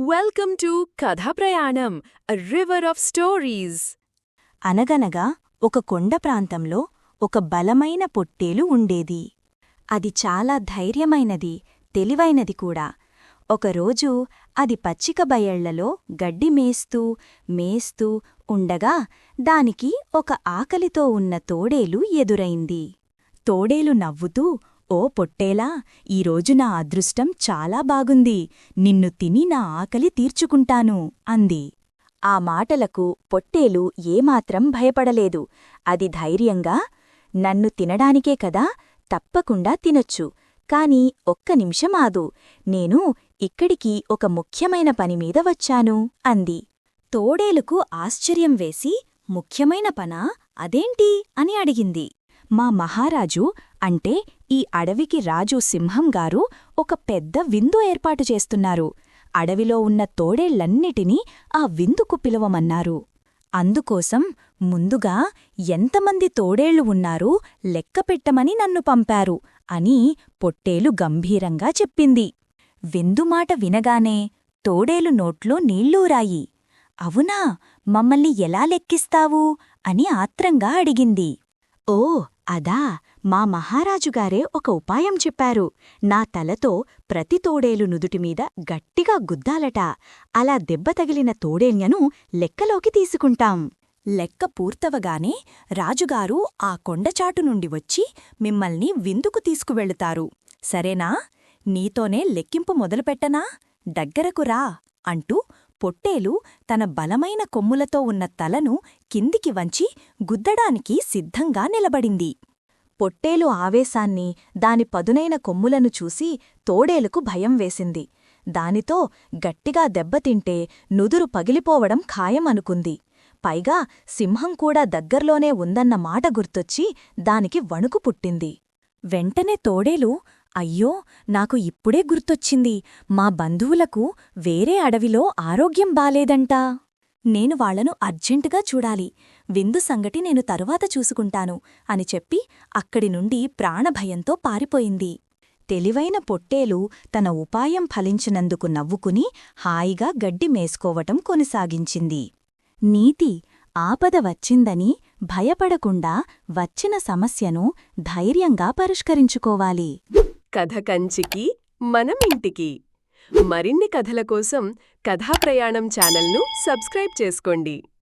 Welcome to Kadha ప్రయాణం river of stories అనగనగా ఒక కొండ ప్రాంతంలో ఒక బలమైన పొట్టేలు ఉండేది. అది చాలా ధైర్యమైనది తెలివైనది కూడా. ఒకరోజు అది పచ్చిక బయళ్ళలో గడ్డి మేస్తూ మేస్తూ ఉండగా దానికి ఒక ఆకలితో ఉన్న తోడేలు ఎదురైంది. తోడేలు నవ్వుతూ ఓ పొట్టేలా ఈరోజు నా అదృష్టం చాలా బాగుంది. నిన్ను తిని నా ఆకలి తీర్చుకుంటాను అంది. ఆ మాటలకు పొట్టేలు ఏమాత్రం భయపడలేదు. అది ధైర్యంగా నన్ను తినడానికే కదా తప్పకుండా తినొచ్చు. కాని ఒక్క నిమిషం ఆదు నేను ఇక్కడికి ఒక ముఖ్యమైన పనిమీద వచ్చాను అంది. తోడేలుకు ఆశ్చర్యం వేసి ముఖ్యమైన పనా? అదేంటి? అని అడిగింది. మా మహారాజు అంటే ఈ అడవికి రాజు సింహంగారు ఒక పెద్ద విందు ఏర్పాటు చేస్తున్నారు. అడవిలో ఉన్న తోడేళ్ళన్నిటినీ ఆ విందుకు పిలవమన్నారు. అందుకోసం ముందుగా ఎంతమంది తోడేళ్ళు ఉన్నారో లెక్కపెట్టమని నన్ను పంపారు అని పొట్టేలు గంభీరంగా చెప్పింది. విందుమాట వినగానే తోడేలు నోట్లో నీళ్ళూరాయి అవునా మమ్మల్ని ఎలా లెక్కిస్తావు అని ఆత్రంగా అడిగింది. ఓ అదా మా మహారాజుగారే ఒక ఉపాయం చెప్పారు. నా తలతో ప్రతి తోడేలు నుదుటిమీద గట్టిగా గుద్దాలట. అలా దెబ్బ తగిలిన తోడేళ్ళను లెక్కలోకి తీసుకుంటాం. లెక్క పూర్తవగానే రాజుగారు ఆ కొండచాటు నుండి వచ్చి మిమ్మల్ని విందుకు తీసుకువెళుతారు. సరేనా? నీతోనే లెక్కింపు మొదలుపెట్టనా? దగ్గరకు రా అంటూ పొట్టేలు తన బలమైన కొమ్ములతో ఉన్న తలను కిందికి వంచి గుద్దడానికి సిద్ధంగా నిలబడింది. పొట్టేలు ఆవేశాన్ని దాని పదునైన కొమ్ములను చూసి తోడేలుకు భయం వేసింది. దానితో గట్టిగా దెబ్బతింటే నుదురు పగిలిపోవడం ఖాయం అనుకుంది పైగా సింహం కూడా దగ్గర్లోనే ఉందన్న మాట గుర్తొచ్చి దానికి వణుకు పుట్టింది. వెంటనే తోడేలు అయ్యో నాకు ఇప్పుడే గుర్తొచ్చింది. మా బంధువులకు వేరే అడవిలో ఆరోగ్యం బాలేదంటా. నేను వాళ్ళను అర్జెంటుగా చూడాలి. విందు సంగటి నేను తరువాత చూసుకుంటాను అని చెప్పి అక్కడి నుండి ప్రాణభయంతో పారిపోయింది. తెలివైన పొట్టేలు తన ఉపాయం ఫలించినందుకు నవ్వుకుని హాయిగా గడ్డి మేసుకోవటం కొనసాగించింది. నీతి ఆపద వచ్చిందని భయపడకుండా వచ్చిన సమస్యను ధైర్యంగా పరిష్కరించుకోవాలి. కథ కంచికి మనం ఇంటికి. మరిన్ని కథల కోసం కథా ప్రయాణం ఛానల్ను సబ్స్క్రైబ్ చేసుకోండి.